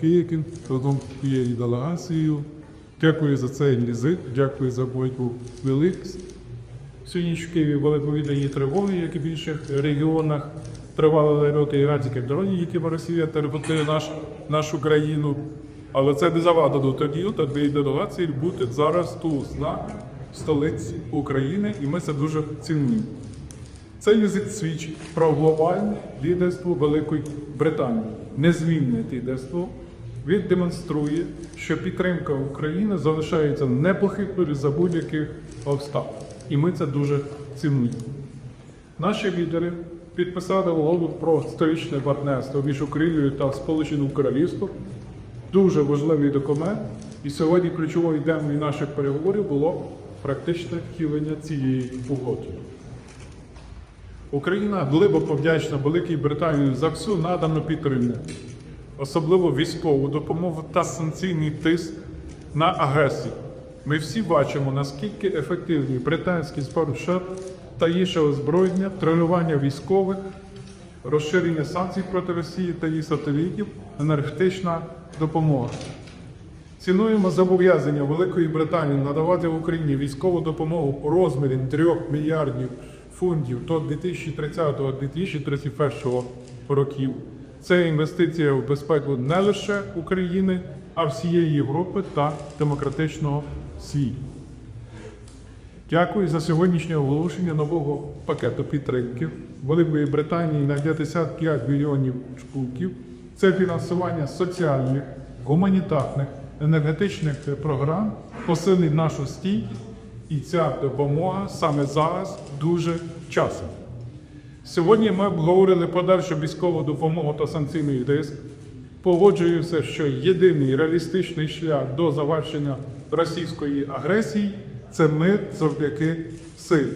Київкін разом з цією делегацією. Дякую за цей візит, дякую за бойку велик. Сьогодні в Києві були повітряні тривоги, як і в інших регіонах. Тривали нальоти іранських дронів, які Росія терпотує наш, нашу країну. Але це не завадило тоді та дві делегації бути зараз тут, на столиці України, і ми це дуже цінуємо. Цей візит свідчить про глобальне лідерство Великої Британії, незмінне лідерство. Він демонструє, що підтримка України залишається непохитною за будь-яких обставин. І ми це дуже цінуємо. Наші лідери підписали угоду про столічне партнерство між Україною та Сполученим Королівством. Дуже важливий документ. І сьогодні ключовою темою наших переговорів було практичне втілення цієї угоди. Україна глибоко вдячна Великій Британії за всю надану підтримку, особливо військову допомогу та санкційний тиск на агресію. Ми всі бачимо, наскільки ефективні британські спорушення та інше озброєння, тренування військових, розширення санкцій проти Росії та її сателітів, енергетична допомога. Цінуємо зобов'язання Великої Британії надавати Україні військову допомогу у розмірі 3 мільярдів фунтів до 2030-2031 років. Це інвестиція в безпеку не лише України, а всієї Європи та демократичного світу. Дякую за сьогоднішнє оголошення нового пакету підтримки Великої Британії на 55 мільйонів шпулків. Це фінансування соціальних, гуманітарних, енергетичних програм посилить нашу стійкість, і ця допомога саме зараз дуже вчасно. Сьогодні ми обговорили подальшу військову допомогу та санкційний тиск. Погоджуюся, що єдиний реалістичний шлях до завершення російської агресії це мир завдяки силі.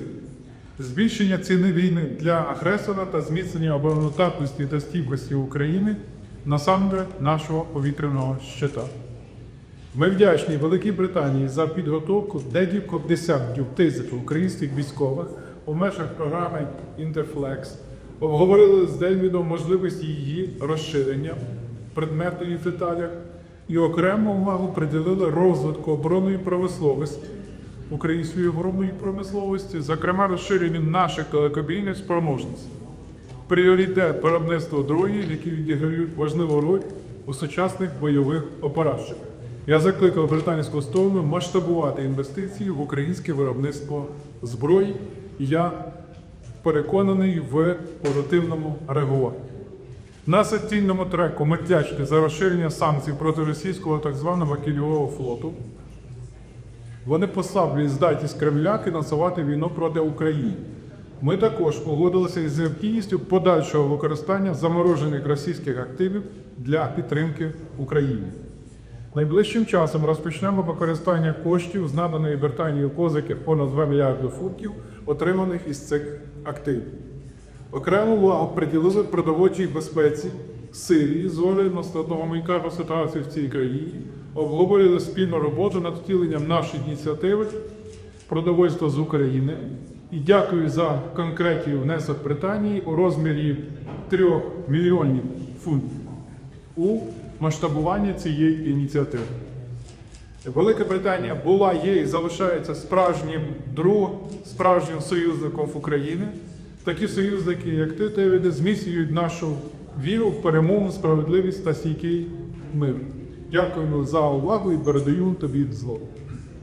Збільшення ціни війни для агресора та зміцнення обороноздатності та стійкості України насамперед нашого повітряного щита. Ми вдячні Великій Британії за підготовку декількох десятків тисяч українських військових у межах програми Інтерфлекс. Обговорили з Дельвідом можливості її розширення предмету і в деталях і окрему увагу приділили розвитку оборонної промисловості, української оборонної промисловості, зокрема розширенню наших телекомунікаційних спроможностей. Пріоритет виробництва дронів, які відіграють важливу роль у сучасних бойових операціях. Я закликав британську сторону масштабувати інвестиції в українське виробництво зброї. Я переконаний в позитивному реагуванні. На саційному треку ми вдячні за розширення санкцій проти російського так званого кільового флоту. Вони послаблюють здатність Кремля фінансувати війну проти України. Ми також погодилися із необхідністю подальшого використання заморожених російських активів для підтримки України. Найближчим часом розпочнемо використання коштів з наданої Британією козики понад 2 мільярди фунтів, отриманих із цих активів. Окрему увагу приділили продовольчій безпеці Сирії з огляду на складну ситуацію в цій країні, обговорили спільну роботу над втіленням нашої ініціативи продовольства з України. І дякую за конкретний внесок Британії у розмірі 3 мільйонів фунтів у масштабування цієї ініціативи. Велика Британія була, є і залишається справжнім другом, справжнім союзником України. Такі союзники, як ти, Тевіде, зміцнюють нашу віру в перемогу, справедливість та стійкий мир. Дякуємо за увагу і передаю тобі зло.